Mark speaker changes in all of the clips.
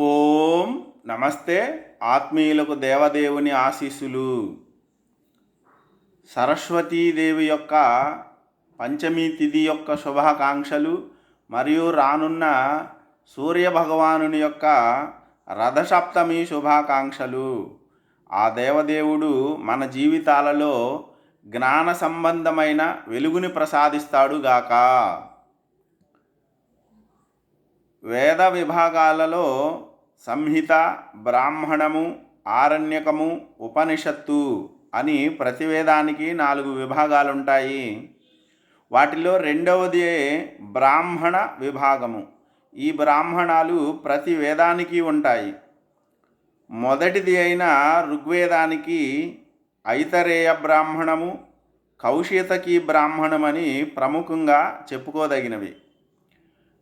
Speaker 1: ఓం నమస్తే ఆత్మీయులకు దేవదేవుని ఆశీస్సులు. సరస్వతీదేవి యొక్క పంచమి తిథి యొక్క శుభాకాంక్షలు మరియు రానున్న సూర్యభగవానుని యొక్క రథసప్తమి శుభాకాంక్షలు. ఆ దేవదేవుడు మన జీవితాలలో జ్ఞాన సంబంధమైన వెలుగుని ప్రసాదిస్తాడుగాక వేద విభాగాలలో సంహిత బ్రాహ్మణము ఆరణ్యకము ఉపనిషత్తు అని ప్రతివేదానికి నాలుగు విభాగాలు ఉంటాయి వాటిలో రెండవది బ్రాహ్మణ విభాగము. ఈ బ్రాహ్మణాలు ప్రతి వేదానికి ఉంటాయి. మొదటిది అయిన ఋగ్వేదానికి ఐతరేయ బ్రాహ్మణము కౌశితకి బ్రాహ్మణమని ప్రముఖంగా చెప్పుకోదగినవి.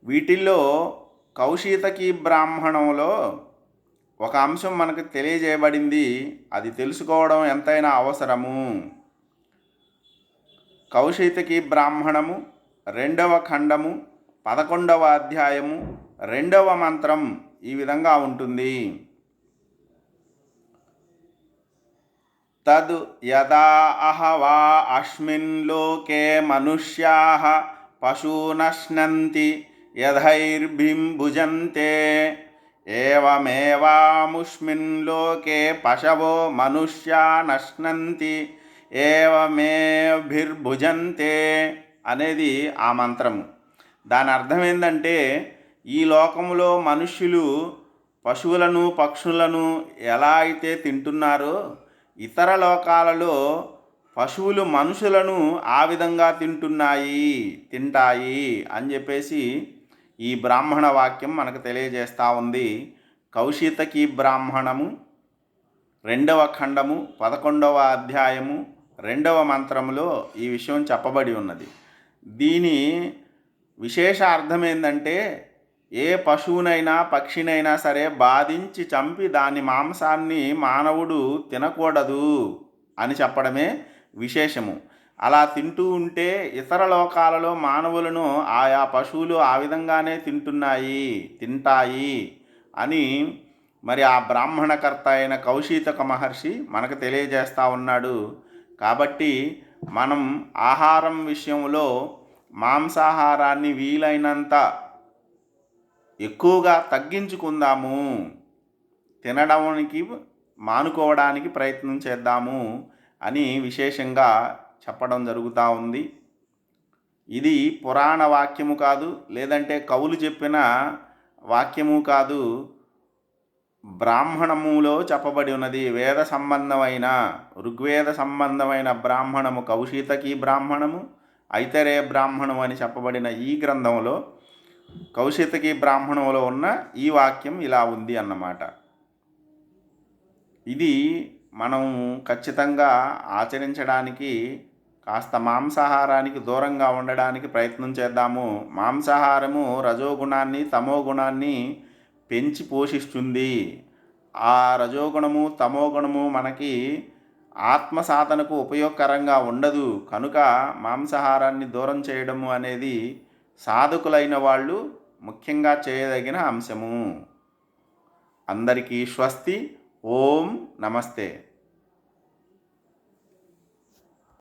Speaker 1: వీటిల్లో కౌశితకి బ్రాహ్మణంలో ఒక అంశం మనకు తెలియజేయబడింది. అది తెలుసుకోవడం ఎంతైనా అవసరము. కౌశీతకీ బ్రాహ్మణము రెండవ ఖండము పదకొండవ అధ్యాయము రెండవ మంత్రం ఈ విధంగా ఉంటుంది. తద్ యదా అహవా అస్మిన్ లోకే మనుష్యా పశూనశ్నంతి యథైర్బింభుజంతే ఏవమేవాముష్మిన్ లోకే పశవో మనుష్యా నశ్నంతి ఏవమేభిర్భుజంతే అనేది ఆ మంత్రము. దాని అర్థం ఏంటంటే ఈ లోకంలో మనుష్యులు పశువులను పక్షులను ఎలా అయితే తింటున్నారో ఇతర లోకాలలో పశువులు మనుషులను ఆ విధంగా తింటున్నాయి తింటాయి అని చెప్పేసి ఈ బ్రాహ్మణ వాక్యం మనకు తెలియజేస్తూ ఉంది. కౌశితకి బ్రాహ్మణము రెండవ ఖండము పదకొండవ అధ్యాయము రెండవ మంత్రములో ఈ విషయం చెప్పబడి ఉన్నది. దీని విశేష అర్థం ఏంటంటే ఏ పశువునైనా పక్షినైనా సరే బాధించి చంపి దాని మాంసాన్ని మానవుడు తినకూడదు అని చెప్పడమే విశేషము. అలా తింటూ ఉంటే ఇతర లోకాలలో మానవులను ఆయా పశువులు ఆ విధంగానే తింటున్నాయి తింటాయి అని మరి ఆ బ్రాహ్మణకర్త అయిన కౌశీతక మహర్షి మనకు తెలియజేస్తూ ఉన్నాడు. కాబట్టి మనం ఆహారం విషయంలో మాంసాహారాన్ని వీలైనంత ఎక్కువగా తగ్గించుకుందాము తినడానికి మానుకోవడానికి ప్రయత్నం చేద్దాము అని విశేషంగా చెప్పడం జరుగుతూ ఉంది. ఇది పురాణ వాక్యము కాదు లేదంటే కవులు చెప్పిన వాక్యము కాదు. బ్రాహ్మణములో చెప్పబడి ఉన్నది వేద సంబంధమైన ఋగ్వేద సంబంధమైన బ్రాహ్మణము కౌశితకి బ్రాహ్మణము ఐతరే బ్రాహ్మణము అని చెప్పబడిన ఈ గ్రంథంలో కౌశితకి బ్రాహ్మణంలో ఉన్న ఈ వాక్యం ఇలా ఉంది అన్నమాట. ఇది మనం ఖచ్చితంగా ఆచరించడానికి కాస్త మాంసాహారానికి దూరంగా ఉండడానికి ప్రయత్నం చేద్దాము. మాంసాహారము రజోగుణాన్ని తమో గుణాన్ని పెంచి పోషిస్తుంది. ఆ రజోగుణము తమో గుణము మనకి ఆత్మ సాధనకు ఉపయోగకరంగా ఉండదు. కనుక మాంసాహారాన్ని దూరం చేయడము అనేది సాధకులైన వాళ్ళు ముఖ్యంగా చేయదగిన అంశము. అందరికీ స్వస్తి. ఓం నమస్తే.